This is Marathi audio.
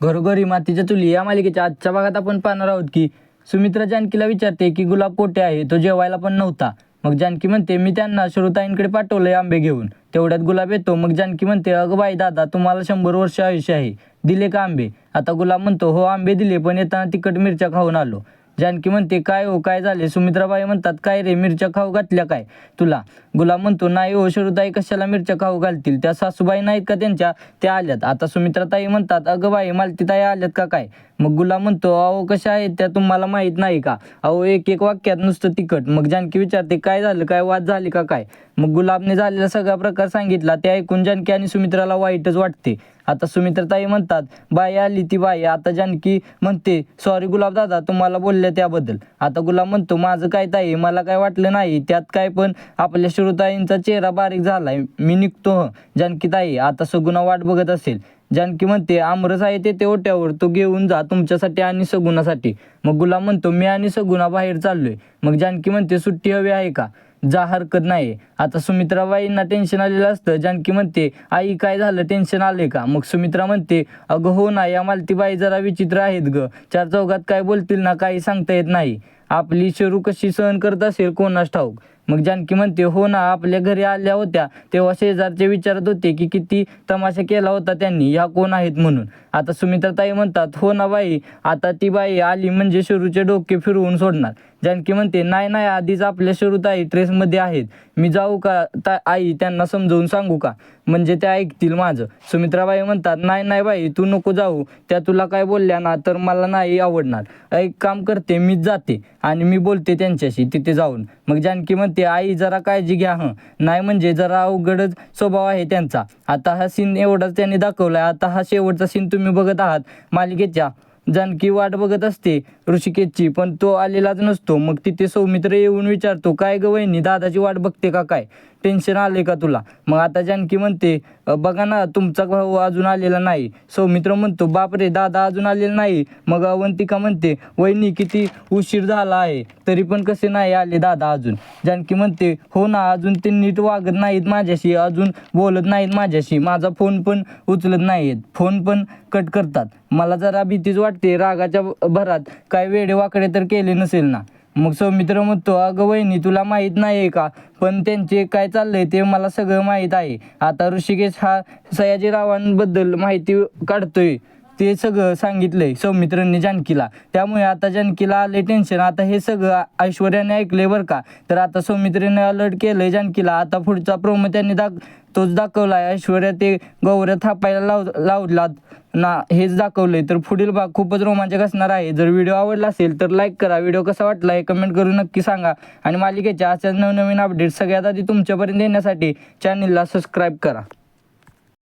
घरोघरी मातीच्या चुली या मालिकेच्या आजच्या भागात आपण पाहणार आहोत की सुमित्रा जानकीला विचारते की गुलाब कोठे आहे? तो जेवायला पण नव्हता. मग जानकी म्हणते मी त्यांना श्रोताईंकडे पाठवलंय आंबे घेऊन. तेवढ्यात गुलाब येतो. मग जानकी म्हणते अगं बाई दादा तुम्हाला शंभर वर्ष आयुष्य आहे. दिले का आंबे? आता गुलाब म्हणतो हो आंबे दिले पण येताना तिखट मिरच्या खाऊन आलो. जानकी म्हणते काय हो काय झाले? सुमित्राबाई म्हणतात काय रे मिरच्या खाऊ घातल्या काय तुला? गुलाब म्हणतो नाही हो शरुताई कशाला मिरच्या खाऊ घालतील? त्या सासूबाई नाहीत का त्यांच्या? त्या आल्यात. आता सुमित्राताई म्हणतात अगं बाई मालतीताई आल्यात का काय? मग गुलाम म्हणतो अहो कशा आहेत त्या? तुम्हाला माहीत नाही का? अहो एक एक वाक्यात नुसतं तिखट. मग जानकी विचारते काय झालं? काय वाद झाली का काय? मग गुलाबने झालेला सगळा प्रकार सांगितला ते ऐकून जानकी आणि सुमित्राला वाईटच वाटते. आता सुमित्राताई म्हणतात बाई आली ती बाई. आता जानकी म्हणते सॉरी गुलाब दादा तुम्हाला बोलल्या त्याबद्दल. आता गुलाब म्हणतो माझं काय ताई? मला काय वाटलं नाही? त्यात काय पण आपल्या श्रोताईंचा चेहरा बारीक झालाय. मी निघतो हं जानकी ताई आता सगुणा वाट बघत असेल. जानकी म्हणते आमरस आहे ते ओट्यावर. तो घेऊन जा तुमच्यासाठी आणि सगुणासाठी. मग गुलाब म्हणतो मी आणि सगुणा बाहेर चाललोय. मग जानकी म्हणते सुट्टी हवी आहे का? जा हरकत नाही. आता सुमित्राबाईंना टेन्शन आलेलं असतं. जानकी म्हणते आई काय झालं? टेन्शन आले का? मग सुमित्रा म्हणते अगं हो ना या मालतीबाई जरा विचित्र आहेत ग. चार चौघात काय बोलतील ना काही सांगता येत नाही. आपली शरू कशी सहन करत असेल कोणास ठाऊक? मग जानकी म्हणते हो ना आपल्या घरी आल्या होत्या. तेव्हा शेजारचे विचारत होते की किती तमाशा केला होता त्यांनी. ह्या कोण आहेत म्हणून. आता सुमित्राताई म्हणतात हो ना बाई आता ती बाई आली म्हणजे शरूचे डोके फिरवून सोडणार. जानकी म्हणते नाही नाही आधीच आपल्या शरूताई ट्रेसमध्ये आहेत. मी जाऊ का? ता आई त्यांना समजावून सांगू का? म्हणजे त्या ऐकतील माझं. सुमित्राबाई म्हणतात नाही नाही बाई तू नको जाऊ. त्या तुला काय बोलल्या ना तर मला नाही आवडणार. एक काम करते मीच जाते आणि मी बोलते त्यांच्याशी तिथे जाऊन. मग जानकी म्हणते आई जरा काळजी घ्या हं. नाही म्हणजे जरा अवघडच स्वभाव आहे त्यांचा. आता हा सीन एवढाच त्यांनी दाखवलाय. आता हा शेवटचा सीन तुम्ही बघत आहात. मालिकेच्या जानकी वाट बघत असते. ऋषिकेशची पण तो आलेलाच नसतो. मग तिथे सौमित्र येऊन विचारतो काय ग वहिनी दादाची वाट बघते का काय? टेन्शन आले का तुला? मग आता जानकी म्हणते बघा ना तुमचा भाऊ अजून आलेला नाही. सौमित्र म्हणतो बाप रे दादा अजून आलेला नाही. मग अवंतिका म्हणते वहिनी किती उशीर झाला आहे तरी पण कसे नाही आले दादा अजून? जानकी म्हणते हो ना अजून ते नीट वागत नाहीत माझ्याशी अजून बोलत नाहीत माझ्याशी माझा फोन पण उचलत नाहीत फोन पण कट करतात. मला जरा भीतीच वाटते रागाच्या भरात काय वेडेवाकडे तर केले नसेल ना. मग सौमित्र म्हणतो अगं वहिनी तुला माहीत नाही आहे का? पण त्यांचे काय चाललंय ते मला सगळं माहीत आहे. आता ऋषिकेश हा सयाजीरावांबद्दल माहिती काढतोय. ते सगळं सांगितलंय सौमित्रांनी जानकीला. त्यामुळे आता जानकीला आले टेन्शन आता हे सगळं ऐश्वर्याने ऐकले बरं का. तर आता सौमित्रेने अलर्ट केलंय जानकीला. आता पुढचा प्रोमो त्यांनी दाख तोच दाखवलाय. ऐश्वर्या ते गौऱ्या थापायला लाव लावलात. ना हेच दाखवलंय. तर पुढील भाग खूपच रोमांचक असणार आहे. जर व्हिडिओ आवडला असेल तर लाईक करा. व्हिडिओ कसा वाटला हे कमेंट करून नक्की सांगा. आणि मालिकेच्या अशाच नवनवीन अपडेट सगळ्यात आधी तुमच्यापर्यंत येण्यासाठी चॅनलला सबस्क्राईब करा.